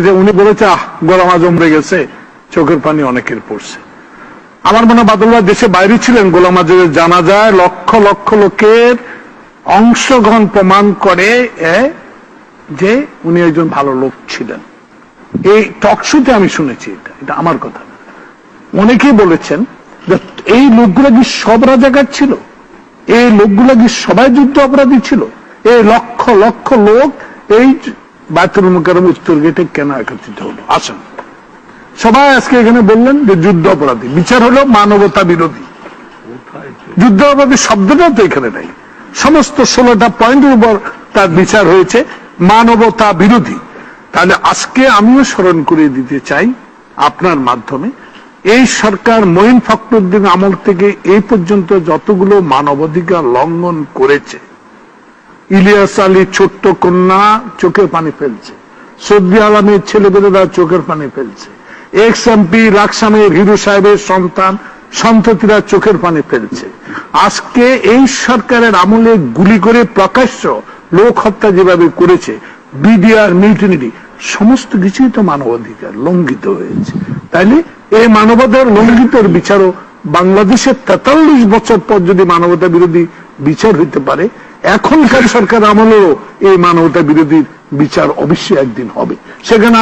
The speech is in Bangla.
যে উনি বলেছে, আহ গোলাম আজম রে গেছে, চোখের পানি অনেকের পড়ছে। আমার মনে বাদলবা দেশে বাইরে ছিলেন, গোলাম আজমের জানা যায় লক্ষ লক্ষ লোকের অংশগ্রহণ প্রমাণ করে যে উনি একজন ভালো লোক ছিলেন। এই টকশুতে আমি শুনেছি এটা এটা আমার কথা। অনেকেই বলেছেন যে এই লোকগুলো কি সব রাজাকার ছিল? এই লোকগুলো কি সবাই যুদ্ধ অপরাধী ছিল? এই লক্ষ লক্ষ লোক এই বায়তুল মুকাররম উত্তর গেটে কেন একত্রিত হলো। আসেন। সবাই আজকে এখানে বললেন যে যুদ্ধ অপরাধী। বিচার হলো মানবতা বিরোধী। যুদ্ধ অপরাধী শব্দটা তো এখানে নাই। সমস্ত ষোলোটা পয়েন্টের উপর তার বিচার হয়েছে, মানবতা বিরোধী। তাহলে আজকে আমিও স্মরণ করে দিতে চাই আপনার মাধ্যমে, এই সরকার মঈন ফখরুদ্দিন আমল থেকে এই পর্যন্ত যতগুলো মানবাধিকার লঙ্ঘন করেছে ইলিয়াস আলী ছোট্ট কন্যা চোখের পানি ফেলছে। সৌদি আলমের ছেলেবেলেরা চোখের পানি ফেলছে। এক্স এমপি লাকসামের হিরু সাহেবের সন্তান, সন্ততিরা চোখের পানি ফেলছে। আজকে এই সরকারের আমলে গুলি করে প্রকাশ্য লোক হত্যা যেভাবে করেছে, বিডিআর, মিউটিনিটি, সমস্ত কিছুই তো মানবাধিকার লঙ্ঘিত হয়েছে। তাইলে এই মানবাধিকার লঙ্ঘিতর বিচারও বাংলাদেশের তেতাল্লিশ বছর পর যদি মানবতা বিরোধী বিচার হইতে পারে এখনকার সরকার আমলেও এই মানবতা বিরোধীর বিচার অবশ্যই একদিন হবে। সেখানে